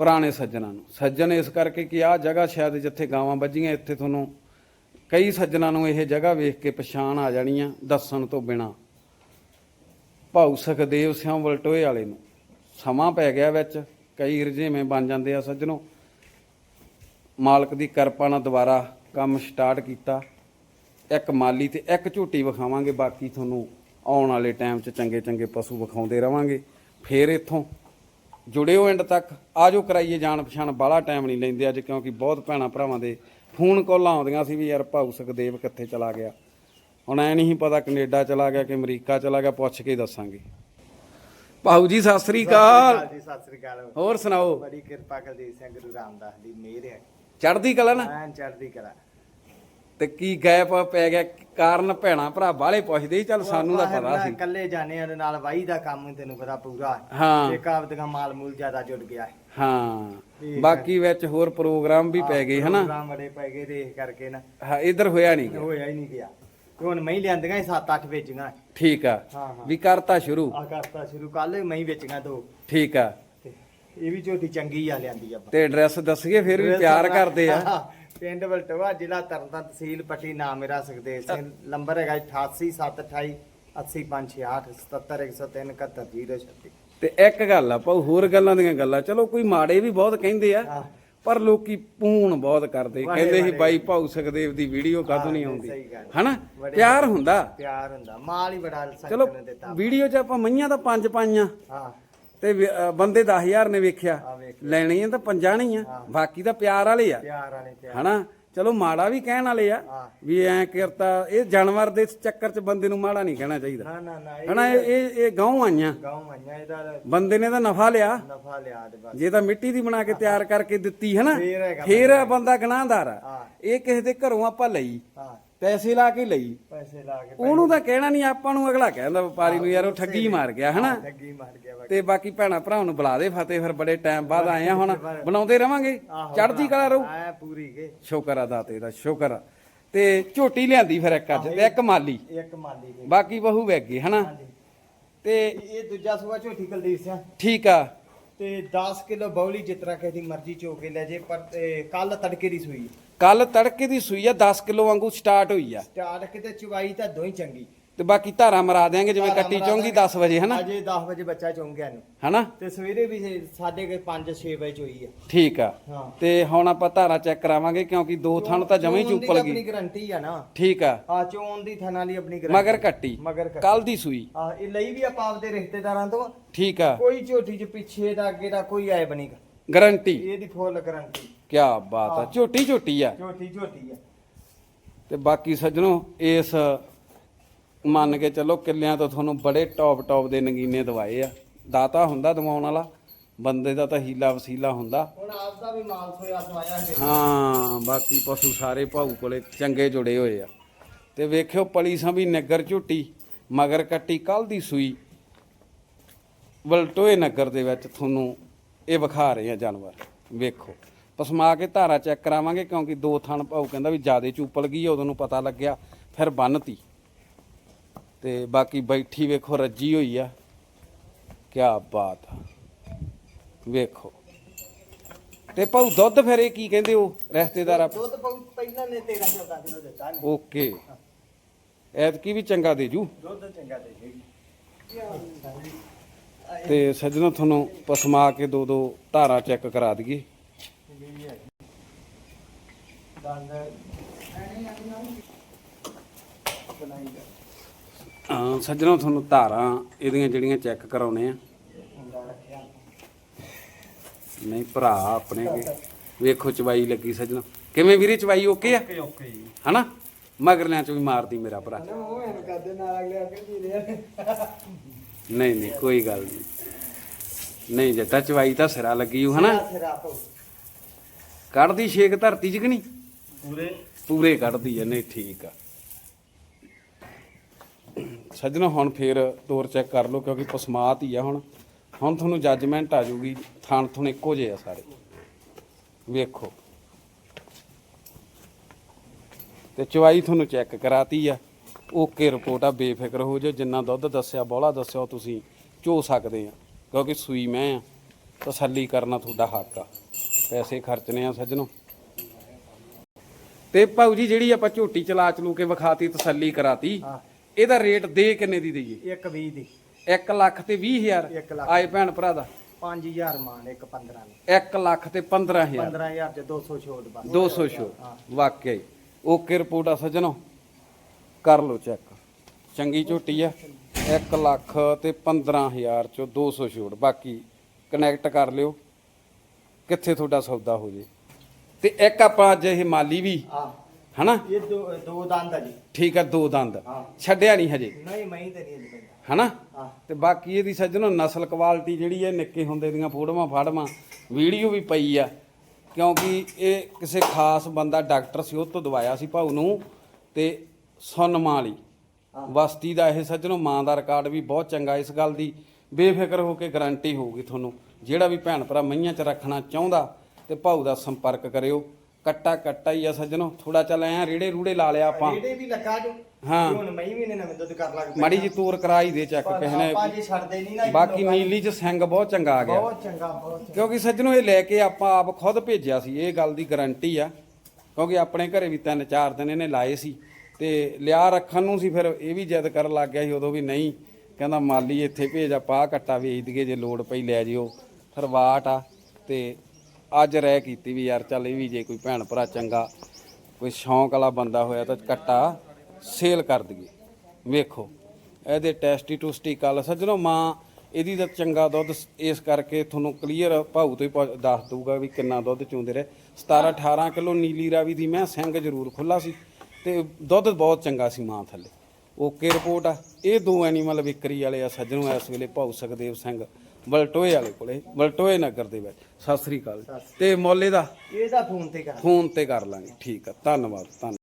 ਪੁਰਾਣੇ ਸੱਜਣਾ ਨੂੰ। ਸੱਜਣ ਇਸ ਕਰਕੇ ਕਿ ਆਹ ਜਗ੍ਹਾ ਸ਼ਾਇਦ ਜਿੱਥੇ ਗਾਵਾਂ ਵੱਜੀਆਂ, ਇੱਥੇ ਤੁਹਾਨੂੰ ਕਈ ਸੱਜਣਾ ਨੂੰ ਇਹ ਜਗ੍ਹਾ ਵੇਖ ਕੇ ਪਛਾਣ ਆ ਜਾਣੀ ਆ ਦੱਸਣ ਤੋਂ ਬਿਨਾ। ਭਾਊ ਸੁਖਦੇਵ ਸਿੰਘ ਵਲਟੋਏ ਵਾਲੇ ਨੂੰ। ਸਮਾਂ ਪੈ ਗਿਆ ਵਿੱਚ, ਕਈ ਰਜੇਵੇਂ ਬਣ ਜਾਂਦੇ ਆ ਸੱਜਣੋ। ਮਾਲਕ ਦੀ ਕਿਰਪਾ ਨਾਲ ਦੁਬਾਰਾ ਕੰਮ ਸਟਾਰਟ ਕੀਤਾ। ਇੱਕ ਮਾਲੀ ਤੇ ਇੱਕ ਝੂਟੀ ਵਿਖਾਵਾਂਗੇ, ਬਾਕੀ ਤੁਹਾਨੂੰ ਆਉਣ ਵਾਲੇ ਟਾਈਮ 'ਚ ਚੰਗੇ ਚੰਗੇ ਪਸ਼ੂ ਵਿਖਾਉਂਦੇ ਰਵਾਂਗੇ। ਫੇਰ ਇੱਥੋਂ ਜੁੜਿਓ ਐਂਡ ਤੱਕ। ਆਜੋ ਕਰਾਈਏ ਜਾਣ ਪਛਾਣ ਬਾਹਲਾ ਟਾਈਮ ਨਹੀਂ ਲੈਂਦੇ ਅੱਜ ਕਿਉਂਕਿ ਬਹੁਤ ਭੈਣਾਂ ਭਰਾਵਾਂ ਦੇ ਫੋਨ ਕਾਲਾਂ ਆਉਂਦੀਆਂ ਸੀ ਵੀ ਯਾਰ ਭਾਊ ਸੁਖਦੇਵ ਕਿੱਥੇ ਚਲਾ ਗਿਆ। ਹੁਣ ਐ ਨਹੀਂ ਪਤਾ ਕੈਨੇਡਾ ਚਲਾ ਗਿਆ ਕਿ ਅਮਰੀਕਾ ਚਲਾ ਗਿਆ ਪੁੱਛ ਕੇ ਦੱਸਾਂਗੇ। ਭਾਊ ਜੀ ਸਤਿ ਸ੍ਰੀ ਅਕਾਲ ਜੀ ਸਤਿ ਸ੍ਰੀ ਅਕਾਲ। ਹੋਰ ਸੁਣਾਓ? ਬੜੀ ਕਿਰਪਾ ਕੁਲਦੀਪ ਸਿੰਘ ਗੁਰੂ ਰਾਮਦਾਸ ਦੀ ਮਿਹਰ ਹੈ ਚੜ੍ਹਦੀ ਕਲਾ ਨਾ? ਐਨ ਚੜ੍ਹਦੀ ਕਲਾ। ਤੇ ਕੀ ਗੈਪ ਪੈ ਗਿਆ? ਕਾਰਨ ਭੈਣਾਂ ਭਰਾ ਬਾਹਲੇ ਪੁੱਛਦੇ ਸੀ ਚੱਲ ਸਾਨੂੰ ਤਾਂ ਪਤਾ ਸੀ। ਇਕੱਲੇ ਜਾਣੇ ਉਹਦੇ ਨਾਲ ਵਾਈ ਦਾ ਕੰਮ ਤੈਨੂੰ ਪਤਾ ਪੂਰਾ। ਹਾਂ। ਇੱਕ ਆਪਦ ਦਾ ਮਾਲ ਮੂਲ ਜ਼ਿਆਦਾ ਜੁੜ ਗਿਆ। ਹੈ। ਹਾਂ ਠੀਕ ਹੈ। ਬਾਕੀ ਵਿੱਚ ਹੋਰ ਪ੍ਰੋਗਰਾਮ ਵੀ ਪੈ ਗਏ ਹਨਾ? ਪ੍ਰੋਗਰਾਮ ਬੜੇ ਪੈ ਗਏ ਤੇ ਇਸ ਕਰਕੇ ਨਾ। ਹਾਂ ਇਧਰ ਹੋਇਆ ਨਹੀਂ ਗਾ। ਹੋਇਆ ਹੀ ਨਹੀਂ ਗਿਆ। ਤੇ ਹੁਣ ਮੈਂ ਹੀ ਲਿਆਂਦੀਆਂ 7-8 ਵੇਚੀਆਂ। ਠੀਕ ਆ। ਹਾਂ, ਹਾਂ। ਵੀ ਕਰਤਾ ਸ਼ੁਰੂ। ਆ ਕਰਤਾ ਸ਼ੁਰੂ ਕੱਲ ਮੈਂ ਹੀ ਵੇਚੀਆਂ ਦੋ। ਠੀਕ ਆ। ਤੇ ਇਹ ਵੀ ਝੋਟੀ ਚੰਗੀ ਆ ਲਿਆਂਦੀ ਆਪਾਂ। ਤੇ ਐਡਰੈਸ ਦੱਸੀਏ ਫਿਰ ਵੀ ਪਿਆਰ ਕਰਦੇ ਆ। ਪਿੰਡ ਬਲਟਵਾ ਜ਼ਿਲ੍ਹਾ ਤਰਨਤਾਰਨ ਤਹਿਸੀਲ ਪੱਟੀ ਨਾਮ ਮੇਰਾ ਸੁਖਦੇਵ ਸਿੰਘ ਨੰਬਰ ਹੈਗਾ 8878 80568 77103 ਤੇ ਇੱਕ ਗੱਲ ਆ ਭਾਊ ਹੋਰ ਗੱਲਾਂ ਦੀਆਂ ਗੱਲਾਂ ਚਲੋ ਕੋਈ ਮਾੜੇ ਵੀ ਬਹੁਤ ਕਹਿੰਦੇ ਆ। ਪਰ ਲੋਕੀ ਪੂਣ ਬਹੁਤ ਕਰਦੇ ਕਹਿੰਦੇ ਸੀ। ਬਾਈ ਭਾਊ ਸੁਖਦੇਵ ਦੀ ਵੀਡੀਓ ਕਾਹਤੋਂ ਨਹੀਂ ਆਉਂਦੀ। ਹਨਾ? ਪਿਆਰ ਹੁੰਦਾ। ਪਿਆਰ ਹੁੰਦਾ ਮਾਲ ਹੀ ਬੜਾ ਸੰਗਤ ਨੇ ਦਿੱਤਾ। ਵੀਡੀਓ 'ਚ ਆਪਾਂ ਮਈਆਂ ਤਾਂ ਪੰਜ ਪਾਈਆਂ। ਹਾਂ। ਤੇ ਵੀ- ਅ, ਬੰਦੇ 10000 ਨੇ ਵੇਖਿਆ। ਆ ਵੇਖ ਲੈਣੀਆਂ ਤਾਂ ਪੰਜਾਂ ਨਹੀਂ ਆ। ਬਾਕੀ ਤਾਂ ਪਿਆਰ ਵਾਲੇ ਆ। ਪਿਆਰ ਵਾਲੇ ਪਿਆਰ। ਹਨਾ? ਚਲੋ ਮਾੜਾ ਵੀ ਕਹਿਣ ਵਾਲੇ ਆ। ਵੀ ਐ ਕਰਤਾ ਇਹ ਜਾਨਵਰ ਦੇ ਚੱਕਰ 'ਚ ਬੰਦੇ ਨੂੰ ਮਾੜਾ ਨਹੀਂ ਕਹਿਣਾ ਚਾਹੀਦਾ। ਨਾ ਨਾ ਨਾ ਹਨਾ ਇਹ ਇਹ ਇਹ ਗਾਉਂ ਆਈਆਂ। ਗਾਉਂ ਮੰਨਿਆ ਇਹਦਾ ਬੰਦੇ ਨੇ ਤਾਂ ਨਫਾ ਲਿਆ। ਨਫਾ ਲਿਆ ਦੇ ਬਸ। ਜੇ ਤਾਂ ਮਿੱਟੀ ਦੀ ਬਣਾ ਕੇ ਤਿਆਰ ਕਰਕੇ ਦਿੱਤੀ ਹੈ ਨਾ ਫੇਰ ਹੈਗਾ ਫੇਰ ਇਹ ਬੰਦਾ ਗੁਨਾਹਦਾਰ ਆ। ਇਹ ਕਿਸੇ ਦੇ ਘਰੋਂ ਆਪਾਂ ਲਈ। ਹਾਂ। ਪੈਸੇ ਲਾ ਕੇ ਲਈ। ਪੈਸੇ ਲਾ ਕੇ ਉਹਨੂੰ ਤਾਂ ਕਹਿਣਾ ਨਹੀਂ ਆਪਾਂ ਨੂੰ ਅਗਲਾ ਕਹਿੰਦਾ ਵਪਾਰੀ ਨੂੰ ਯਾਰ ਉਹ ਠੱਗੀ ਮਾਰ ਗਿਆ ਹਨਾ? ਲੱਗੀ ਮਾਰ ਗਿਆ ਤੇ ਬਾਕੀ ਭੈਣਾ ਭਰਾਵਾਂ ਨੂੰ ਬੁਲਾ ਦੇ ਫਤਿਹ ਫਿਰ ਬੜੇ ਟਾਈਮ ਬਾਅਦ ਆਏ ਆ ਹੁਣ। ਬਣਾਉਂਦੇ ਰਵਾਂਗੇ। ਚੜ੍ਹਦੀ ਕਲਾ ਰਹੂ। ਐ ਪੂਰੀ ਕੇ। ਸ਼ੁਕਰ ਆ ਦਾਤੇ ਦਾ ਸ਼ੁਕਰ ਆ। ਤੇ ਝੋਟੀ ਲਿਆਂਦੀ ਫਿਰ ਇੱਕ ਅੱਜ ਤੇ ਇੱਕ ਮਾਲੀ। ਇੱਕ ਮਾਲੀ ਬਾਕੀ ਬਹੂ ਵਗ ਗਏ ਹਨਾ? ਤੇ ਇਹ ਦੂਜਾ ਸੂਆ ਝੋਟੀ ਕੁਲਦੀਪ ਸਿੰਘ। ਠੀਕ ਆ। ਤੇ 10 ਕਿਲੋ ਬੌਲੀ ਜਿਤਨਾ ਕਿਸੇ ਦੀ ਮਰਜ਼ੀ ਚੋ ਕੇ ਲੈ ਜੇ ਪਰ ਕੱਲ ਤੜਕੇ ਦੀ ਸੂਈ। ਕੱਲ ਤੜਕੇ ਦੀ ਸੂਈ ਆ 10 ਕਿਲੋ ਵਾਂਗੂ ਸਟਾਰਟ ਹੋਈ ਆ। ਸਟਾਰਟ ਕਿਤੇ ਚੁਵਾਈ ਤਾਂ ਦੋਈ ਚੰਗੀ। ਤੇ ਬਾਕੀ ਧਾਰਾ ਮਰਾ ਦਿਆਂਗੇ ਜਿਵੇਂ ਕੱਟੀ ਚੋਂਗੀ 10 ਵਜੇ ਹਨਾ? ਅਜੇ 10 ਵਜੇ ਬੱਚਾ ਚੁੰਗ ਗਿਆ ਨੂੰ ਹਨਾ? ਤੇ ਸਵੇਰੇ ਵੀ ਸਾਡੇ ਕੇ 5 6 ਵਜੇ ਚੋਈ ਆ। ਠੀਕ ਆ। ਤੇ ਹੁਣ ਆਪਾਂ ਧਾਰਾ ਚੈੱਕ ਕਰਾਵਾਂਗੇ ਕਿਉਂਕਿ ਦੋ ਥਣ ਤਾਂ ਜਮਾਂ ਚੁੱਪਲ ਆਪਣੀ ਗਈ ਗਰੰਟੀ ਆ ਨਾ। ਠੀਕ ਆ। ਆ ਚੋਣ ਦੀ ਥਣਾ ਲਈ ਆਪਣੀ ਗਰੰਟੀ ਮਗਰ ਕੱਟੀ। ਮਗਰ। ਕੱਲ ਦੀ ਸੂਈ। ਆ ਇਹ ਲਈ ਵੀ ਆਪਾਂ ਆਪਦੇ ਰਿਸ਼ਤੇਦਾਰਾਂ ਤੋਂ। ਠੀਕ ਆ। ਕੋਈ ਝੋਟੀ ਚ ਪਿੱਛੇ ਦਾ ਅੱਗੇ ਦਾ ਕੋਈ ਐਬ ਨਹੀਂਗਾ ਗਰੰਟੀ ਇਹਦੀ ਫੁੱਲ ਗਰੰਟੀ ਕੀ ਬਾਤ ਆ ਝੋਟੀ ਝੋਟੀ ਆ। ਝੋਟੀ ਝੋਟੀ ਆ। ਤੇ ਬਾਕੀ ਸੱਜਣੋ ਇਸ ਮੰਨ ਕੇ ਚੱਲੋ ਕਿੱਲਿਆਂ ਤੋਂ ਤੁਹਾਨੂੰ ਬੜੇ ਟੌਪ ਟੌਪ ਦੇ ਨਗੀਨੇ ਦਵਾਏ ਆ। ਦਾਤਾ ਹੁੰਦਾ ਦਵਾਉਣ ਵਾਲਾ ਬੰਦੇ ਦਾ ਤਾਂ ਹੀਲਾ ਵਸੀਲਾ ਹੁੰਦਾ। ਹੁਣ ਆਪ ਦਾ ਵੀ ਮਾਲ ਸੋਇਆ ਸਵਾਇਆ ਹੈ ਹਾਂ ਬਾਕੀ ਪਸ਼ੂ ਸਾਰੇ ਭਾਊ ਕੋਲੇ ਚੰਗੇ ਜੁੜੇ ਹੋਏ ਆ। ਤੇ ਵੇਖਿਓ ਪਲੀ ਸੰਭੀ ਨਗਰ ਝੋਟੀ ਮਗਰ ਕੱਟੀ ਕੱਲ ਦੀ ਸੂਈ। ਵਲਟੋਏ ਨਗਰ ਦੇ ਵਿੱਚ ਤੁਹਾਨੂੰ ਇਹ ਵਿਖਾ ਰਹੇ ਆ ਜਾਨਵਰ। ਵੇਖੋ। ਪਸਮਾ ਕੇ ਧਾਰਾ ਚੈੱਕ ਕਰਾਵਾਂਗੇ ਕਿਉਂਕਿ ਦੋ ਥਣ ਭਾਊ ਕਹਿੰਦਾ ਵੀ ਜਿਆਦੇ ਚੂਪਲ ਗਈ ਉਦੋਂ ਨੂੰ ਪਤਾ ਲੱਗਿਆ ਫਿਰ ਬੰਨਤੀ। ਤੇ ਬਾਕੀ ਬੈਠੀ ਵੇਖੋ ਰੱਜੀ ਹੋਈ ਆ। ਕੀ ਬਾਤ ਆ। ਵੇਖੋ। ਤੇ ਭਾਊ ਦੁੱਧ ਫਿਰ ਇਹ ਕੀ ਕਹਿੰਦੇ ਉਹ ਰਿਸ਼ਤੇਦਾਰ ਆ ਦੁੱਧ ਬਹੁਤ ਪਹਿਲਾਂ ਨੇ 13 14 ਕਿਲੋ ਦਿੱਤਾ ਨੇ। ਓਕੇ। ਐਤਕੀ ਵੀ ਚੰਗਾ ਦੇ ਜੂ। ਦੁੱਧ ਚੰਗਾ ਦੇ ਜੀ। ਤੇ ਸੱਜਣੋ ਤੁਹਾਨੂੰ ਪਸਮਾ ਕੇ ਦੋ ਦੋ ਧਾਰਾਂ ਚੈੱਕ ਕਰਾ ਦਈਏ। ਦੰਦ ਬਣਾਈ ਦਾ ਅਹ ਸੱਜਣੋ ਤੁਹਾਨੂੰ ਧਾਰਾਂ ਇਹਦੀਆਂ ਜਿਹੜੀਆਂ ਚੈੱਕ ਕਰਾਉਣੇ ਆ। ਨਹੀਂ ਭਰਾ ਆਪਣੇ ਕੇ ਵੇਖੋ ਚਵਾਈ ਲੱਗੀ ਸੱਜਣੋ। ਕਿਵੇਂ ਵੀਰੇ ਚਵਾਈ ਓਕੇ ਆ? ਓਕੇ ਜੀ। ਹਨਾ? ਮਗਰਲਿਆਂ ਚ ਵੀ ਮਾਰਦੀ ਮੇਰਾ ਭਰਾ। ਨਹੀਂ ਨਹੀਂ ਕੋਈ ਗੱਲ ਨਹੀਂ। ਨਹੀਂ ਜੱਟਾ ਚਵਾਈ ਤਾਂ ਸਿਰਾ ਲੱਗੀ ਹੂ ਹਨਾ? ਕੱਢਦੀ ਛੇਕ ਧਰਤੀ ਚ ਕਿ ਨਹੀਂ? ਪੂਰੇ। ਪੂਰੇ ਕੱਢਦੀ ਐ ਨਹੀਂ ਠੀਕ ਆ। ਸੱਜਣੋ ਹੁਣ ਫੇਰ ਤੋਰ ਚੈੱਕ ਕਰ ਲਓ ਕਿਉਂਕਿ ਪਸਮਾਤ ਹੀ ਆ ਹੁਣ। ਹੁਣ ਤੁਹਾਨੂੰ ਜੱਜਮੈਂਟ ਆ ਜਾਊਗੀ ਥਾਣ ਥੁਣ ਇੱਕੋ ਜਿਹੇ ਆ ਸਾਰੇ। ਵੇਖੋ। ਤੇ ਚਵਾਈ ਤੁਹਾਨੂੰ ਚੈੱਕ ਕਰਾਤੀ ਆ। ਓਕੇ ਰਿਪੋਰਟ ਆ ਬੇਫਿਕਰ ਹੋ ਜਾਓ। ਜਿੰਨਾ ਦੁੱਧ ਦੱਸਿਆ ਬੋਲਾ ਦੱਸਿਆ ਤੁਸੀਂ ਚੋ ਸਕਦੇ ਆ। ਕਿਉਂਕਿ ਸੂਈ ਮੈਂ ਆ ਤਸੱਲੀ ਕਰਨਾ ਤੁਹਾਡਾ ਹੱਕ ਆ। ਪੈਸੇ ਖਰਚਣੇ ਆ ਸੱਜਣੋ। ਤੇ ਭਾਊ ਜੀ ਜਿਹੜੀ ਆਪਾਂ ਝੋਟੀ ਚਲਾ ਚਲੂ ਕੇ ਵਿਖਾਤੀ ਤਸੱਲੀ ਕਰਾਤੀ ਇਹਦਾ ਰੇਟ ਦੇ ਕਿੰਨੇ ਦੀ ਦਈਏ? ਇੱਕ 20 ਦੀ। 1 ਲੱਖ ਤੇ 20000 ਇੱਕ ਲੱਖ। ਆਏ ਭੈਣ ਭਰਾ ਦਾ। 5000 ਮਾਨ ਇੱਕ 15 ਨੇ 1 ਲੱਖ ਤੇ 15000 15000 ਚ 200 ਛੋਟ ਬਸ। 200 ਸ਼ੋ ਹਾਂ। ਵਾਕਿਆ ਹੀ। ਓਕੇ ਰਿਪੋਰਟ ਆ ਸੱਜਣੋ। ਕਰ ਲਓ ਚੈੱਕ। ਚੰਗੀ ਝੋਟੀ ਆ। 1 ਲੱਖ ਤੇ 15000 ਚੋਂ 200 ਛੋਟ। ਬਾਕੀ ਕਨੈਕਟ ਕਰ ਲਿਓ। ਕਿੱਥੇ ਤੁਹਾਡਾ ਸੌਦਾ ਹੋ ਜੇ? ਤੇ ਇੱਕ ਆਪਾਂ ਅੱਜ ਇਹ ਮਾਲੀ ਵੀ ਆ ਹਨਾ? ਇਹ ਦੋ ਦੋ ਦੰਦ ਆ ਜੀ। ਠੀਕ ਆ ਦੋ ਦੰਦ। ਹਾਂ। ਛੱਡਿਆ ਨਹੀਂ ਹਜੇ? ਨਹੀਂ ਮੈਂ ਤੇ ਨਹੀਂ ਪੈਂਦਾ। ਹਨਾ? ਹਾਂ। ਤੇ ਬਾਕੀ ਇਹਦੀ ਸੱਜਣੋ ਨਸਲ ਕੁਆਲਿਟੀ ਜਿਹੜੀ ਹੈ ਨਿੱਕੇ ਹੁੰਦੇ ਦੀਆਂ ਫੋਟੋਆਂ ਫਾੜਵਾਂ ਵੀਡੀਓ ਵੀ ਪਈ ਆ। ਕਿਉਂਕਿ ਇਹ ਕਿਸੇ ਖਾਸ ਬੰਦਾ ਡਾਕਟਰ ਸੀ ਉਹ ਤੋਂ ਦਵਾਇਆ ਸੀ ਭਾਊ ਨੂੰ ਤੇ ਸੁਨਮਾ ਵਾਲੀ ਹਾਂ। ਵਸਤੀ ਦਾ ਇਹ ਸੱਜਣੋ ਮਾਂ ਦਾ ਰਿਕਾਰਡ ਵੀ ਬਹੁਤ ਚੰਗਾ ਇਸ ਗੱਲ ਦੀ। ਬੇਫਿਕਰ ਹੋ ਕੇ ਗਾਰੰਟੀ ਹੋਊਗੀ ਤੁਹਾਨੂੰ। ਜਿਹੜਾ ਵੀ ਭੈਣ ਭਰਾ ਮਈਆਂ 'ਚ ਰੱਖਣਾ ਚਾਹੁੰਦਾ ਤੇ ਭਾਊ ਦਾ ਸੰਪਰਕ ਕਰਿਓ। ਕੱਟਾ ਕੱਟਾ ਹੀ ਆ ਸੱਜਣੋ ਥੋੜਾ ਚੱਲ ਐ ਰੇੜੇ ਰੂੜੇ ਲਾ ਲਿਆ ਆਪਾਂ। ਰੇੜੇ ਵੀ ਲੱਗਾ ਜੋ। ਹਾਂ। ਹੁਣ ਮੈਂ ਵੀ ਨੇ ਨਵੇਂ ਦੁੱਧ ਕਰ ਲੱਗਦੇ ਮਾੜੀ ਜੀ ਤੂਰ ਕਰਾਈ ਦੇ ਚੱਕ ਕਿਸੇ ਨੇ। ਆਪਾਂ ਜੀ ਛੱਡਦੇ ਨਹੀਂ ਨਾ ਬਾਕੀ। ਨੀਲੀ 'ਚ ਸਿੰਘ ਬਹੁਤ ਚੰਗਾ ਆ ਗਿਆ। ਬਹੁਤ ਚੰਗਾ ਬਹੁਤ ਕਿਉਂਕਿ ਸੱਜਣੋ ਇਹ ਲੈ ਕੇ ਆਪਾਂ ਆਪ ਖੁਦ ਭੇਜਿਆ ਸੀ। ਇਹ ਗੱਲ ਦੀ ਗਾਰੰਟੀ ਆ। ਕਿਉਂਕਿ ਆਪਣੇ ਘਰੇ ਵੀ ਤਿੰਨ ਚਾਰ ਦਿਨ ਇਹਨੇ ਲਾਏ ਸੀ। ਤੇ ਲਿਆ ਰੱਖਣ ਨੂੰ ਸੀ ਫਿਰ ਇਹ ਵੀ ਜਿੱਦ ਕਰਨ ਲੱਗ ਗਿਆ ਸੀ ਉਦੋਂ ਵੀ ਨਹੀਂ। ਕਹਿੰਦਾ ਮਾਲੀ ਇੱਥੇ ਭੇਜ ਆਪਾਂ ਆਹ ਕੱਟਾ ਵੇਚ ਦਈਏ, ਜੇ ਲੋੜ ਪਈ ਲੈ ਜਿਓ। ਫਿਰ ਵਾਟ ਆ ਤੇ ਅੱਜ ਰਹਿ ਕੀਤੀ ਵੀ ਯਾਰ ਚੱਲ ਇਹ ਵੀ ਜੇ ਕੋਈ ਭੈਣ ਭਰਾ ਚੰਗਾ, ਕੋਈ ਸ਼ੌਂਕ ਵਾਲਾ ਬੰਦਾ ਹੋਇਆ ਤਾਂ ਕੱਟਾ ਸੇਲ ਕਰ ਦਈਏ। ਵੇਖੋ, ਇਹਦੇ ਟੈਸਟੀ ਟੂਸਟੀ ਕੱਲ ਸੱਜਣੋ ਮਾਂ, ਇਹਦੀ ਤਾਂ ਚੰਗਾ ਦੁੱਧ ਇਸ ਕਰਕੇ ਤੁਹਾਨੂੰ ਕਲੀਅਰ ਭਾਊ ਤੋਂ ਹੀ ਪੁੱਛ- ਦੱਸ ਦਊਗਾ ਵੀ ਕਿੰਨਾ ਦੁੱਧ ਚੋਂਦੇ ਰਹੇ। 17 18 ਕਿਲੋ ਨੀਲੀ ਰਾਵੀ ਦੀ ਮੈਂ ਸਿੰਘ ਜ਼ਰੂਰ ਖੁੱਲਾ ਸੀ ਤੇ ਦੁੱਧ ਬਹੁਤ ਚੰਗਾ ਸੀ ਮਾਂ ਥੱਲੇ। ਓਕੇ ਰਿਪੋਰਟ ਆ। ਇਹ ਦੋ ਐਨੀਮਲ ਵਿਕਰੀ ਵਾਲੇ ਆ ਸੱਜਣੋ ਇਸ ਵੇਲੇ ਭਾਊ ਸੁਖਦੇਵ ਸਿੰਘ ਬਲਟੋਏ ਵਾਲੇ ਕੋਲੇ ਬਲਟੋਏ ਨਗਰ ਦੇ ਵਿੱਚ। ਸਤਿ ਸ੍ਰੀ ਅਕਾਲ। ਤੇ ਮੌਲੇ ਦਾ? ਇਹਦਾ ਫੋਨ ਤੇ ਕਰ। ਫੋਨ ਤੇ ਕਰ ਲਾਂਗੇ। ਠੀਕ ਆ ਧੰਨਵਾਦ ਧੰਨਵਾਦ।